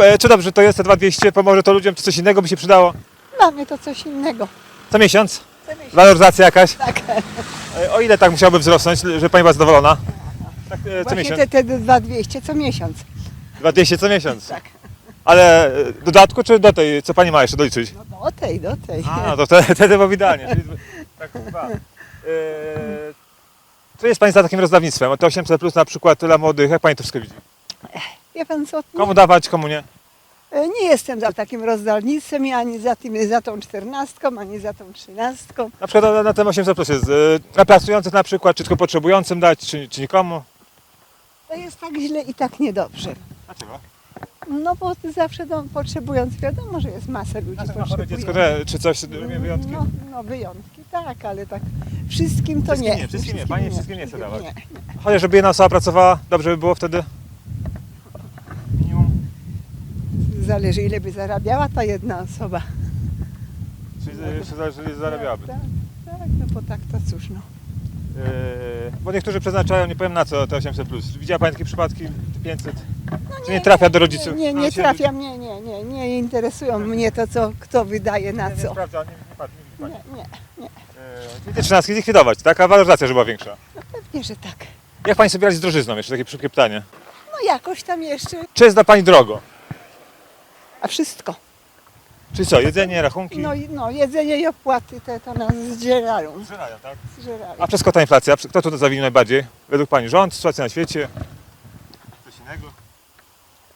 e, czy dobrze to jest te 2200? Pomoże to ludziom, czy coś innego by się przydało? Dla mnie to coś innego. Co miesiąc? Waloryzacja jakaś? Tak. E, O ile tak musiałoby wzrosnąć, żeby pani była zadowolona? Tak, e, co Właśnie miesiąc? te, te 2200 co miesiąc. 2200 co miesiąc. Tak. Ale e, dodatku, czy do tej, co pani ma jeszcze doliczyć? No do tej, do tej. A, to wtedy, wtedy było idealnie. Czyli, tak, dwa. E, co jest Pani za takim rozdawnictwem? Te 800 plus na przykład dla młodych, jak Pani to wszystko widzi? Wie pan co? Komu dawać, komu nie? Nie, nie jestem za takim rozdalnictwem, ani za, tym, za tą czternastką, ani za tą trzynastką. Na przykład na, na tym 800 plus jest e, dla pracujących na przykład, czy tylko potrzebującym dać, czy, czy nikomu? To jest tak źle i tak niedobrze. Dlaczego? No bo zawsze no, potrzebując, wiadomo, że jest masa ludzi przykład chore dziecko, potrzebujących. że- czy coś, robię wyjątki? No, no wyjątki, tak, ale tak wszystkim to Wszystkim nie. nie, wszystkim nie. Pani wszystkim nie chce dawać. Nie. Chociaż żeby jedna osoba pracowała, dobrze by było wtedy? Zależy ile by zarabiała ta jedna osoba. Czyli jeszcze zależy ile zarabiałaby. Tak, tak, tak, no bo tak to cóż no. Yy, bo niektórzy przeznaczają, nie powiem na co, te 800 plus. Widziała Pani takie przypadki, te 500? Czy nie trafia do rodziców? Nie, No, nie się- trafia mnie, nie, nie, nie interesują mnie to, co kto wydaje na Nie, nie co. sprawdza, nie, nie patrzy, nie widzi Nie, nie, nie. Yy, te trzynastki zlikwidować, tak? A waloryzacja, żeby była większa. No pewnie, że tak. Jak Pani sobie radzi z drożyzną? Jeszcze takie szybkie pytanie. No jakoś tam jeszcze, Czy jest dla Pani drogo? A wszystko. Czyli co, jedzenie, rachunki? No, i- no jedzenie i opłaty te to nas zdzierają. Zżerają, tak? zżerają. A przez kota inflacja, kto tu zawinił najbardziej? Według Pani rząd, sytuacja na świecie? Coś innego?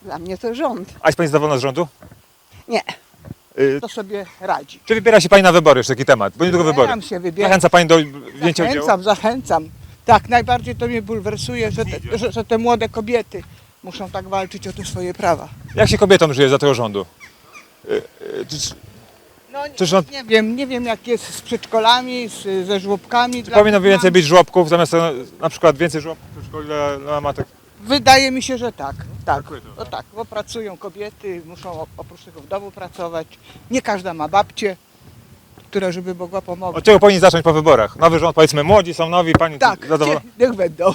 Dla mnie to rząd. A jest Pani zadowolona z rządu? Nie. Yy, to sobie radzi. czy wybiera się Pani na wybory, już taki temat? Bo niedługo wybory. Wybieram się, wybieram. Zachęca Pani do wzięcia udziału? Zachęcam, zachęcam. Tak, najbardziej to mnie bulwersuje, że te, że, że te młode kobiety muszą tak walczyć o te swoje prawa. Jak się kobietom żyje za tego rządu? Yy, czy- No nie wiem, nie wiem jak jest z przedszkolami, z, ze żłobkami. Czy dla powinno więcej być żłobków, zamiast e, na przykład więcej żłobków w szkole dla, dla matek? Wydaje mi się, że tak. Tak, Brakuje tego, no tak, bo pracują kobiety, muszą o- oprócz tego w domu pracować. Nie każda ma babcie, która żeby mogła pomóc. Od czego powinni zacząć po wyborach? Nowy rząd, powiedzmy, młodzi są nowi, pani Tak, zadowolona? nie- niech będą.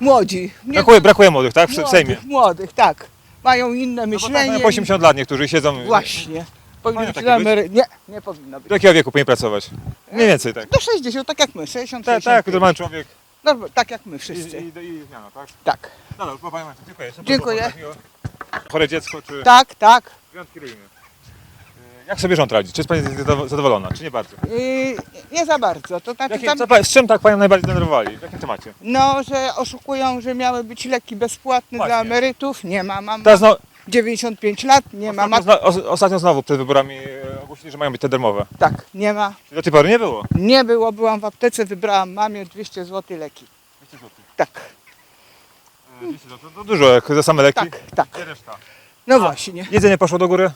Młodzi. Nie, Brakuje, brakuje młodych, tak? W, w młodych, Sejmie. Młodych, tak. Mają inne No bo tak, myślenie. mają po 80 lat niektórzy siedzą. Właśnie. Powinno być takie na być? emery... Nie, nie powinno być. Do jakiego wieku powinni pracować? Mniej więcej tak. Do 60, tak jak my, 60, Tak, 65. tak, normalny człowiek. No, tak jak my I, wszyscy. i, i zmiana, tak? Tak. Dobra, no, panie Marcin, dziękuję. Dziękuję. było, tak miło. Chore dziecko, czy Tak, tak. wyjątki robimy? E, Jak sobie rząd radzi? Czy jest pani zado- zadowolona, czy nie bardzo? Yy, nie za bardzo. To znaczy Jakie, tam, co, pa- z czym tak panią najbardziej denerwowali? W jakim temacie? no, że oszukują, że miały być leki bezpłatne Właśnie. dla emerytów. Nie ma. Mam Teraz no, 95 lat, nie ma. ostatnio, ma... zno, os- ostatnio znowu przed wyborami e, ogłosili, że mają być te darmowe. Tak, nie ma. Do tej pory nie było. Nie było, byłam w aptece, wybrałam mamie 200 zł leki. Tak, E, 200 zł, To dużo, jak za same leki. tak, tak. Gdzie reszta? No właśnie. Jedzenie poszło do góry?